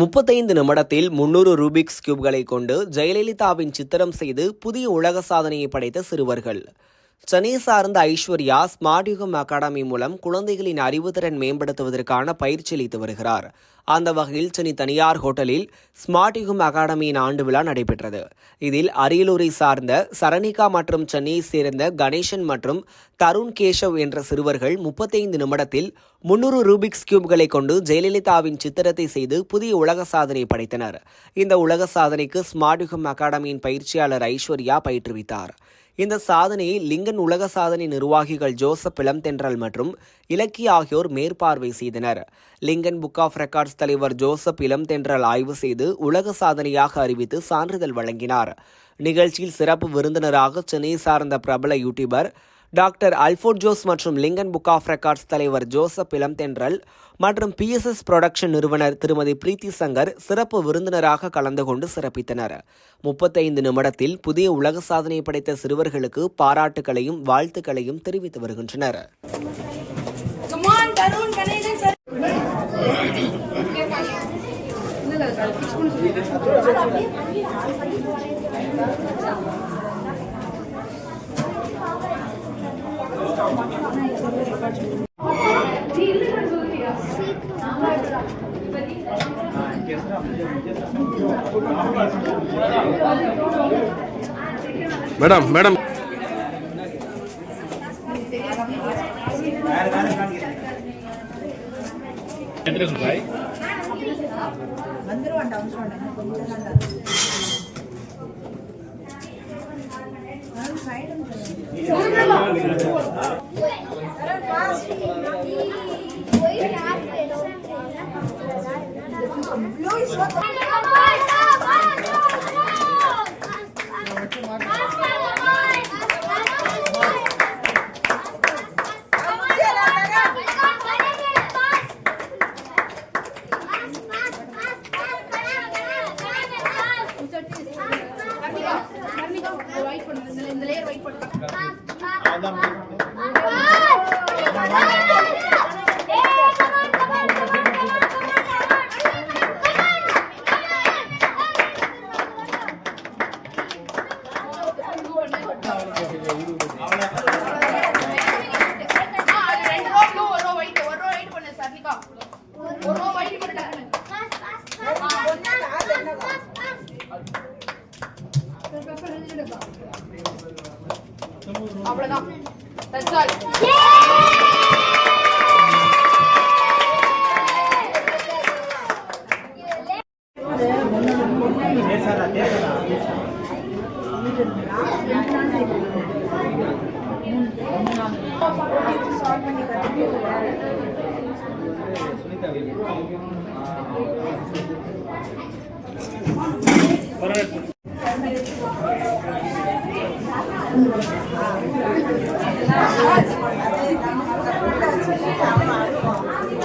முப்பத்தைந்து நிமிடத்தில் முன்னூறு ரூபிக்ஸ் கியூப்களை கொண்டு ஜெயலலிதாவின் சித்திரம் செய்து புதிய உலக சாதனையை படைத்த சிறுவர்கள். சென்னை சார்ந்த ஐஸ்வர்யா ஸ்மார்ட் யுகம் அகாடமி மூலம் குழந்தைகளின் அறிவுத்திறன் மேம்படுத்துவதற்கான பயிற்சி அளித்து வருகிறார். அந்த வகையில் சென்னை தனியார் ஹோட்டலில் ஸ்மார்ட் யுகம் அகாடமியின் ஆண்டு விழா நடைபெற்றது. இதில் அரியலூரை சார்ந்த சரணிகா மற்றும் சென்னையை சேர்ந்த கணேசன் மற்றும் தருண் கேஷவ் என்ற சிறுவர்கள் முப்பத்தைந்து நிமிடத்தில் முன்னூறு ரூபிக்ஸ் கியூப்களை கொண்டு ஜெயலலிதாவின் சித்திரத்தை செய்து புதிய உலக சாதனை படைத்தனர். இந்த உலக சாதனைக்கு ஸ்மார்ட் யுகம் அகாடமியின் பயிற்சியாளர் ஐஸ்வர்யா பயிற்றுவித்தார். இந்த சாதனையை லிங்கன் உலக சாதனை நிர்வாகிகள் ஜோசப் இளம்தென்றல் மற்றும் இலக்கிய ஆகியோர் மேற்பார்வை செய்தனர். லிங்கன் புக் ஆஃப் ரெக்கார்ட்ஸ் தலைவர் ஜோசப் இளம்தென்றல் ஆய்வு செய்து உலக சாதனையாக அறிவித்து சான்றிதழ் வழங்கினார். நிகழ்ச்சியில் சிறப்பு விருந்தினராக சென்னை சார்ந்த பிரபல யூடியூபர் டாக்டர் அல்ஃபோர்ட் ஜோஸ் மற்றும் லிங்கன் புக் ஆஃப் ரெக்கார்ட்ஸ் தலைவர் ஜோசப் இளம்தென்றல் மற்றும் பிஎஸ்எஸ் புரொடக்ஷன் நிறுவனர் திருமதி பிரீத்தி சங்கர் சிறப்பு விருந்தினராக கலந்து கொண்டு சிறப்பித்தனர். முப்பத்தைந்து நிமிடத்தில் புதிய உலக சாதனை படைத்த சிறுவர்களுக்கு பாராட்டுகளையும் வாழ்த்துக்களையும் தெரிவித்து வருகின்றனர். மேடம் மேடம் பாய் வந்துருவாண்டா வந்துருவாண்டா sir. மேடம் மேடம் ரெண்டு Adam. அவ்வளவுதான் தட்ஸ் ஆல் 啊，啊，啊，啊，啊，啊，啊，啊，啊，啊，啊，啊，啊，啊，啊，啊，啊，